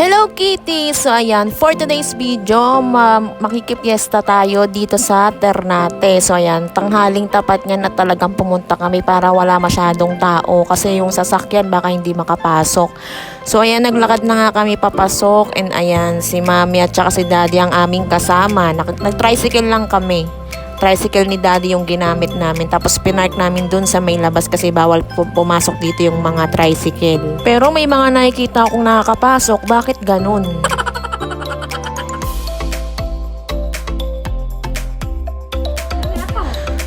Hello Kitty! So ayan, for today's video, ma- makikipiesta tayo dito sa Ternate. So ayan, tanghaling tapat niyan at talagang pumunta kami para wala masyadong tao kasi yung sasakyan baka hindi makapasok. So ayan, naglakad na nga kami papasok and ayan, si mami at saka si daddy ang aming kasama. Nag- Nag-tricycle lang kami tricycle ni daddy yung ginamit namin. Tapos pinark namin dun sa may labas kasi bawal pu- pumasok dito yung mga tricycle. Pero may mga nakikita akong nakakapasok. Bakit ganun?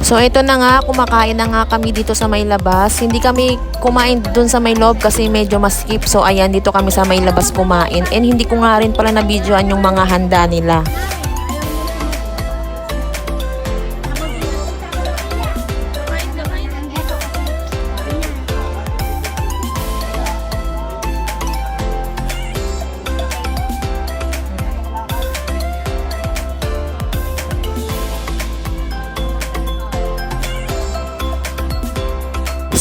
So ito na nga, kumakain na nga kami dito sa may labas. Hindi kami kumain dun sa may loob kasi medyo maskip. So ayan, dito kami sa may labas kumain. And hindi ko nga rin pala na-videoan yung mga handa nila.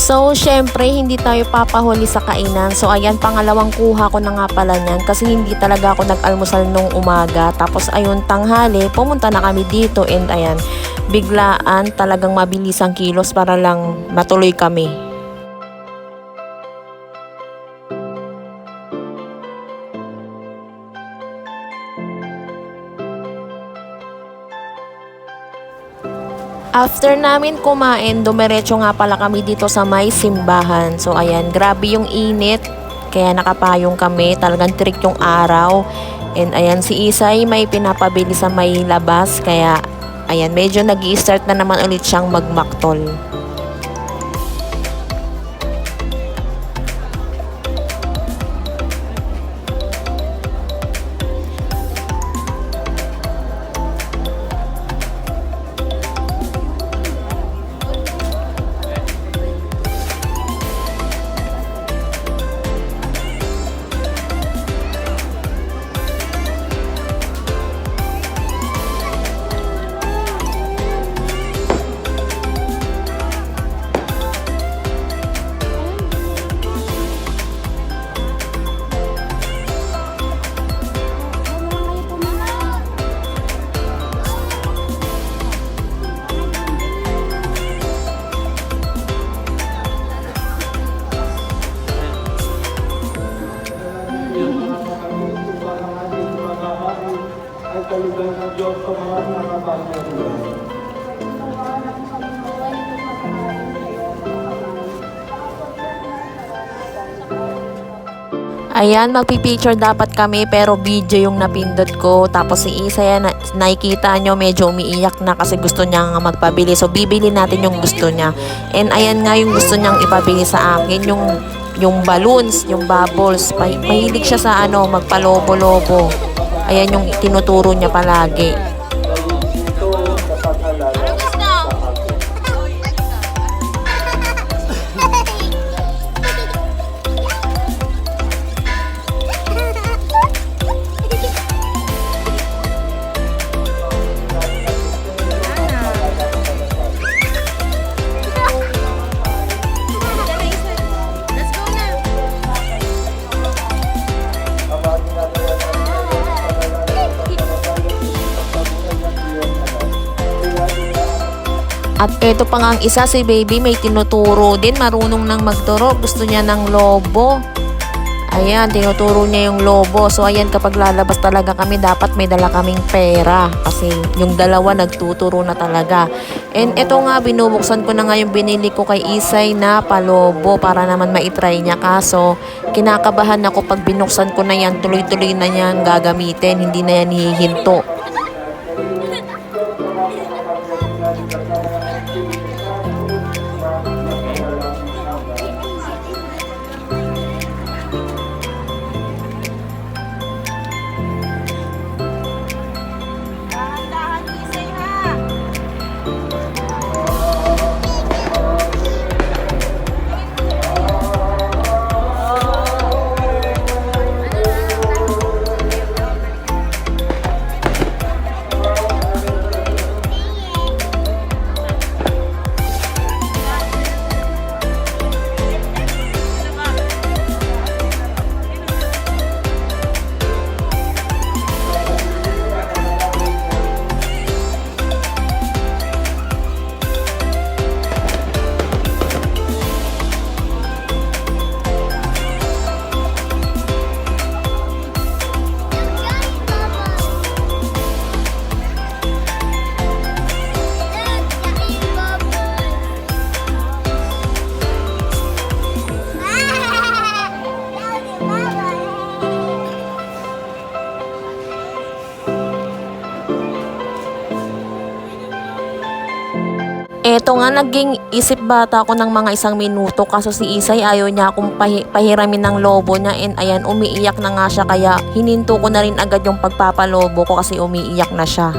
So, syempre, hindi tayo papahuli sa kainan. So, ayan, pangalawang kuha ko na nga pala niyan kasi hindi talaga ako nag-almusal nung umaga. Tapos, ayun, tanghali, pumunta na kami dito and ayan, biglaan talagang mabilis ang kilos para lang matuloy kami. After namin kumain, dumiretso nga pala kami dito sa may simbahan. So ayan, grabe yung init. Kaya nakapayong kami, talagang trick yung araw. And ayan, si Isay may pinapabili sa may labas. Kaya ayan, medyo nag start na naman ulit siyang magmaktol. Ay kalugan ng Diyos sa mga nakapagyan. Ayan, magpipicture dapat kami pero video yung napindot ko. Tapos si Isa yan, na- nakikita nyo medyo umiiyak na kasi gusto niya nga magpabili. So bibili natin yung gusto niya. And ayan nga yung gusto niyang ipabili sa akin, yung yung balloons, yung bubbles. Mahilig siya sa ano, magpalobo-lobo. Ayan yung tinuturo niya palagi. At ito pa nga ang isa, si baby may tinuturo din. Marunong nang magturo. Gusto niya ng lobo. Ayan, tinuturo niya yung lobo. So, ayan, kapag lalabas talaga kami, dapat may dala kaming pera. Kasi yung dalawa nagtuturo na talaga. And ito nga, binubuksan ko na nga yung binili ko kay Isay na palobo para naman maitry niya. Kaso, kinakabahan ako pag binuksan ko na yan, tuloy-tuloy na yan gagamitin. Hindi na yan hihinto. Eto nga, naging isip bata ako ng mga isang minuto kaso si Isay ayaw niya akong pahi- pahiramin ng lobo niya and ayan, umiiyak na nga siya kaya hininto ko na rin agad yung pagpapalobo ko kasi umiiyak na siya.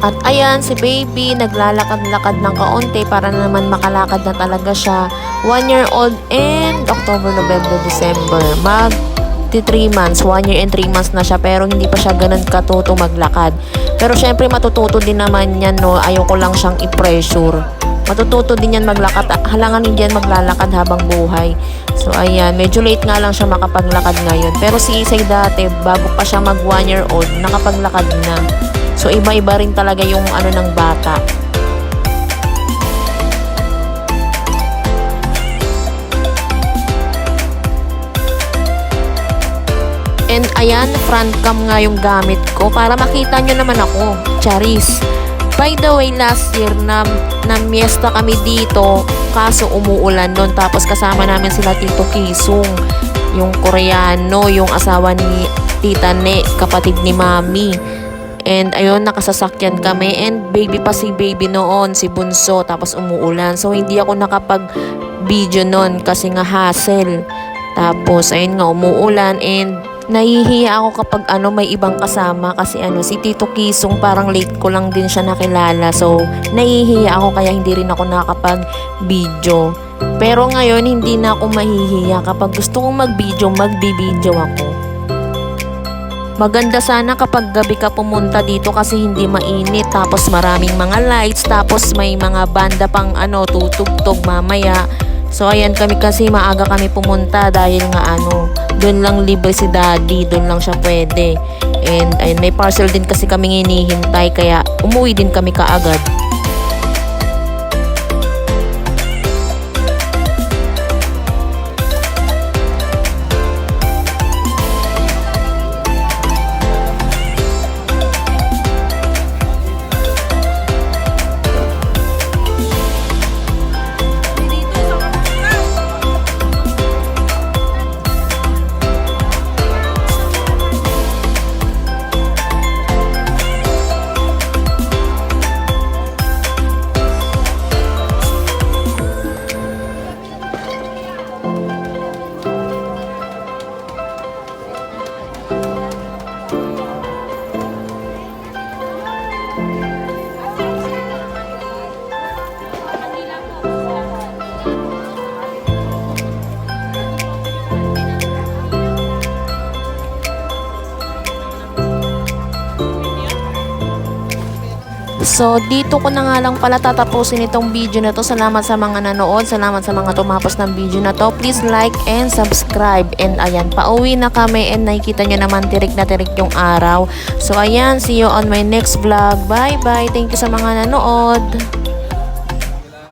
At ayan, si baby naglalakad-lakad ng kaunti para na naman makalakad na talaga siya. One year old and October, November, December. Mag 3 months, 1 year and 3 months na siya pero hindi pa siya ganun katuto maglakad. Pero syempre matututo din naman yan no, ayaw ko lang siyang i-pressure. Matututo din yan maglakad, halangan hindi yan maglalakad habang buhay. So ayan, medyo late nga lang siya makapaglakad ngayon. Pero si Isay dati, bago pa siya mag 1 year old, nakapaglakad na. So iba-iba rin talaga yung ano ng bata. Ayan, front cam nga yung gamit ko para makita nyo naman ako. Charis. By the way, last year na, na miesta kami dito kaso umuulan nun tapos kasama namin sila Tito Kisung yung Koreano, yung asawa ni Tita Ne, kapatid ni Mami. And ayun, nakasasakyan kami and baby pa si baby noon, si Bunso, tapos umuulan. So hindi ako nakapag video noon kasi nga hassle. Tapos ayun nga umuulan and nahihiya ako kapag ano may ibang kasama kasi ano si Tito Kisong parang late ko lang din siya nakilala. So nahihiya ako kaya hindi rin ako nakapag video. Pero ngayon hindi na ako mahihiya kapag gusto kong mag-video, magbi-video ako. Maganda sana kapag gabi ka pumunta dito kasi hindi mainit tapos maraming mga lights tapos may mga banda pang ano tutugtog mamaya. So ayan kami kasi maaga kami pumunta dahil nga ano doon lang libre si daddy, doon lang siya pwede. And ayun, may parcel din kasi kami hinihintay kaya umuwi din kami kaagad. So, dito ko na nga lang pala tatapusin itong video na to. Salamat sa mga nanood. Salamat sa mga tumapos ng video na to. Please like and subscribe. And ayan, pauwi na kami and nakikita nyo naman tirik na tirik yung araw. So, ayan, see you on my next vlog. Bye-bye. Thank you sa mga nanood.